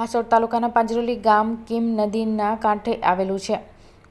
હાસોડ તાલુકાના પાંજરોલી ગામ કિમ નદીના કાંઠે આવેલું છે.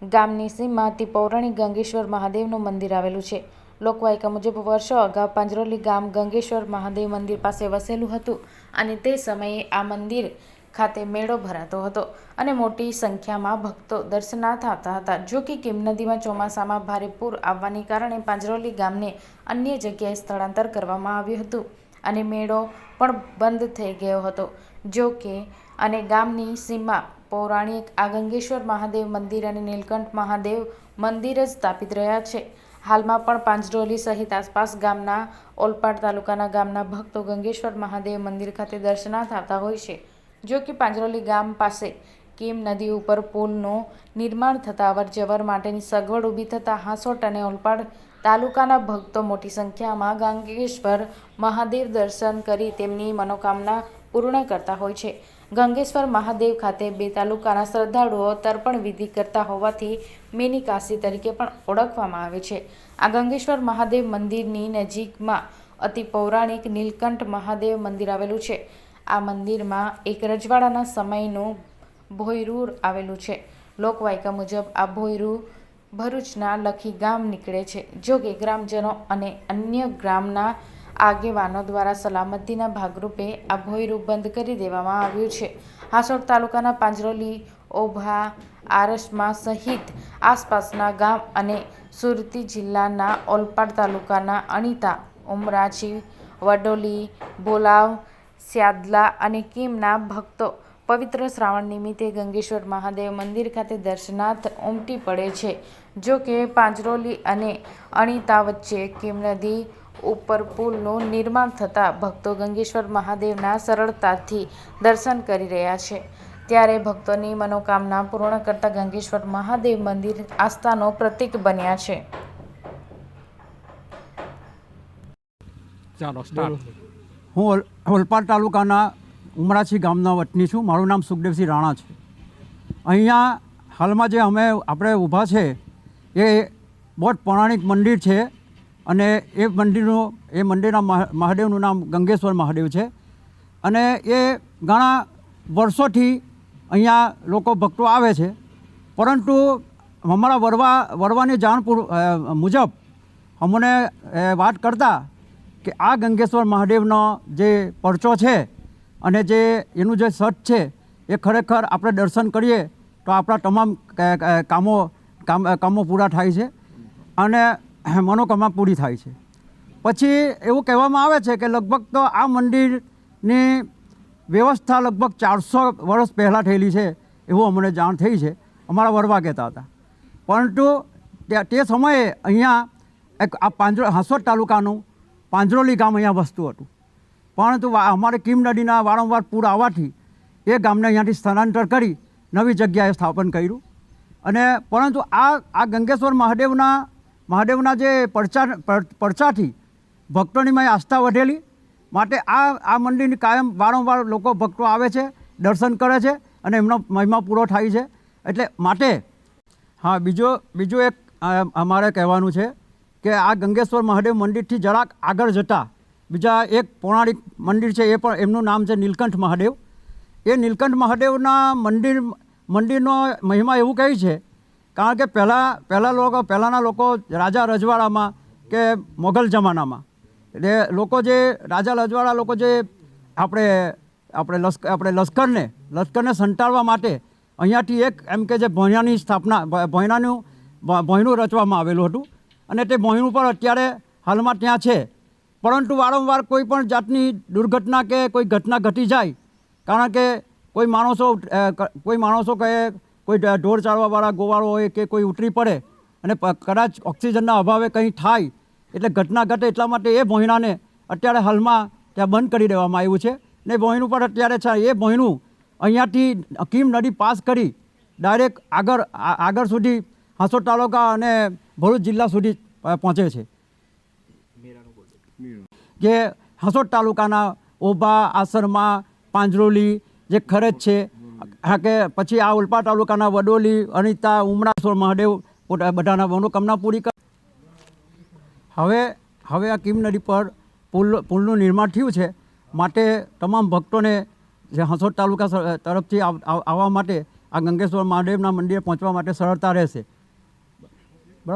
ગામની સીમમાં પૌરાણિક ગંગેશ્વર મહાદેવનું મંદિર આવેલું છે. લોકવાયકા મુજબ વર્ષો અગાઉ પાંજરોલી ગામ ગંગેશ્વર મહાદેવ મંદિર પાસે વસેલું હતું અને તે સમયે આ મંદિર ખાતે મેળો ભરાતો હતો અને મોટી સંખ્યામાં ભક્તો દર્શનાર્થ આવતા હતા. જો કે કિમ નદીમાં ચોમાસામાં ભારે પૂર આવવાને કારણે પાંજરોલી ગામને અન્ય જગ્યાએ સ્થળાંતર કરવામાં આવ્યું હતું અને મેળો પણ બંધ થઈ ગયો હતો. જો કે અને ગામની સીમા પૌરાણિક આ ગંગેશ્વર મહાદેવ મંદિર અને નીલકંઠ મહાદેવ મંદિર જ સ્થાપિત રહ્યા છે. હાલમાં પણ પાંજરોલી સહિત આસપાસ ગામના ઓલપાડ તાલુકાના ગામના ભક્તો ગંગેશ્વર મહાદેવ મંદિર ખાતે દર્શનાર્થ આવતા હોય છે. જો કે પાંજરોલી ગામ પાસે કીમ નદી ઉપર પુલનું નિર્માણ થતાં અવરજવર માટેની સગવડ ઊભી થતાં હાંસોટ અને ઓલપાડ તાલુકાના ભક્તો મોટી સંખ્યામાં ગંગેશ્વર મહાદેવ દર્શન કરી તેમની મનોકામના પૂર્ણ કરતા હોય છે. ગંગેશ્વર મહાદેવ ખાતે બે તાલુકાના શ્રદ્ધાળુઓ તર્પણ વિધિ કરતા હોવાથી મિની કાશી તરીકે પણ ઓળખવામાં આવે છે. આ ગંગેશ્વર મહાદેવ મંદિરની નજીકમાં અતિ પૌરાણિક નીલકંઠ મહાદેવ મંદિર આવેલું છે. આ મંદિરમાં એક રજવાડાના સમયનું ભોયરું આવેલું છે. લોકવાયકા મુજબ આ ભોયરું ભરૂચના લખી ગામ નીકળે છે જો કે ગ્રામજનો અને અન્ય ગામના આગેવાનો દ્વારા સલામતીના ભાગરૂપે આ ભોયરું બંધ કરી દેવામાં આવ્યું છે. હાસોડ તાલુકાના પાંજરોલી, ઓભા, આરસમા સહિત આસપાસના ગામ અને સુરતી જિલ્લાના ઓલપાડ તાલુકાના અણીતા, ઉમરાજી, વડોલી, બોલાવ, સ્યાદલા અને કીમના ભક્તો પવિત્ર શ્રાવણ નિમિત્તે ગંગેશ્વર મહાદેવ મંદિર ખાતે દર્શનાર્થ ઉમટી પડે છે. જો કે પાંજરોલી અને અણીતા વચ્ચે કિમ નદી ઉપર પુલનું નિર્માણ થતાં ભક્તો ગંગેશ્વર મહાદેવના સરળતાથી દર્શન કરી રહ્યા છે. ત્યારે ભક્તોની મનોકામના પૂર્ણ કરતા ગંગેશ્વર મહાદેવ મંદિર આસ્થાનો પ્રતીક બન્યા છે. ચાલો હું ઓલ- ઓલપાડ તાલુકાના ઉમરાછી ગામના વતની છું. મારું નામ સુખદેવસિંહ રાણા છે. અહીંયા હાલમાં જે અમે આપણે ઊભા છે એ બહુ જ પૌરાણિક મંદિર છે અને એ મંદિરનું, એ મંદિરના મહા- મહાદેવનું નામ ગંગેશ્વર મહાદેવ છે. અને એ ઘણા વર્ષોથી અહીંયા લોકો ભક્તો આવે છે. પરંતુ અમારા વરવા, વરવાની જાણ મુજબ અમને વાત કરતા કે આ ગંગેશ્વર મહાદેવનો જે પરચો છે અને જે એનું જે સટ છે એ ખરેખર આપણે દર્શન કરીએ તો આપણા તમામ કામો કામ કામો પૂરા થાય છે અને મનોકામના પૂરી થાય છે. પછી એવું કહેવામાં આવે છે કે લગભગ તો આ મંદિરની વ્યવસ્થા લગભગ ચારસો વર્ષ પહેલાં થયેલી છે એવું અમને જાણ થઈ છે. અમારા વરવા કહેતા હતા. પરંતુ તે સમયે અહીંયા એક આ પાંજરો, હાંસોદ તાલુકાનું પાંજરોલી ગામ અહીંયા વસતું હતું. પરંતુ અમારે કિમ નદીના વારંવાર પૂર આવવાથી એ ગામને અહીંયાથી સ્થળાંતર કરી નવી જગ્યાએ સ્થાપન કર્યું. અને પરંતુ આ આ ગંગેશ્વર મહાદેવના મહાદેવના જે પડચા પડચાથી પરચાથી ભક્તોની મેં આસ્થા વધેલી માટે આ આ મંદિરની કાયમ વારંવાર લોકો ભક્તો આવે છે, દર્શન કરે છે અને એમનો મહિમા પૂરો થાય છે. એટલે માટે હા, બીજો, બીજું એક અમારે કહેવાનું છે કે આ ગંગેશ્વર મહાદેવ મંદિરથી જરાક આગળ જતાં બીજા એક પૌરાણિક મંદિર છે એ પણ એમનું નામ છે નીલકંઠ મહાદેવ. એ નીલકંઠ મહાદેવના મંદિર મંદિરનો મહિમા એવું કહે છે, કારણ કે પહેલાં પહેલાં લોકો, પહેલાંના લોકો રાજા રજવાડામાં કે મોગલ જમાનામાં. એટલે લોકો જે રાજા રજવાડા લોકો જે આપણે આપણે લશ્કર આપણે લશ્કરને લશ્કરને સંટાળવા માટે અહીંયાથી એક એમ કે જે ભોયણાની સ્થાપના ભોયણાનું ભોયણું રચવામાં આવેલું હતું. અને તે ભોયણું પણ અત્યારે હાલમાં ત્યાં છે. પરંતુ વારંવાર કોઈ પણ જાતની દુર્ઘટના કે કોઈ ઘટના ઘટી જાય, કારણ કે કોઈ માણસો કોઈ માણસો કહે કોઈ ઢોર ચાળવાવાળા ગોવાળો હોય કે કોઈ ઉતરી પડે અને કદાચ ઓક્સિજનના અભાવે કંઈ થાય એટલે ઘટના ઘટે એટલા માટે એ ભોંયનાને અત્યારે હાલમાં ત્યાં બંધ કરી દેવામાં આવ્યું છે. ને ભોંયનું પણ અત્યારે છે એ ભોંયનું અહીંયાથી કીમ નદી પાસ કરી ડાયરેક્ટ આગળ આ- આગળ સુધી હાંસોદ તાલુકા અને ભરૂચ જિલ્લા સુધી પહોંચે છે. જે હાંસોદ તાલુકાના ઓભા આસરમાં પાંજરોલી જે ખરજ છે, હા કે પછી આ ઉલપા તાલુકાના વડોલી, અનિતા ઉમરાસોર મહાદેવ બધાના મનોકામના પૂરી કર હવે હવે આ કિમ નદી પર પુલ, પુલનું નિર્માણ થયું છે. માટે તમામ ભક્તોને જે હંસોદ તાલુકા તરફથી આવ- આવ- આવવા માટે આ ગંગેશ્વર મહાદેવના મંદિરે પહોંચવા માટે સરળતા રહેશે.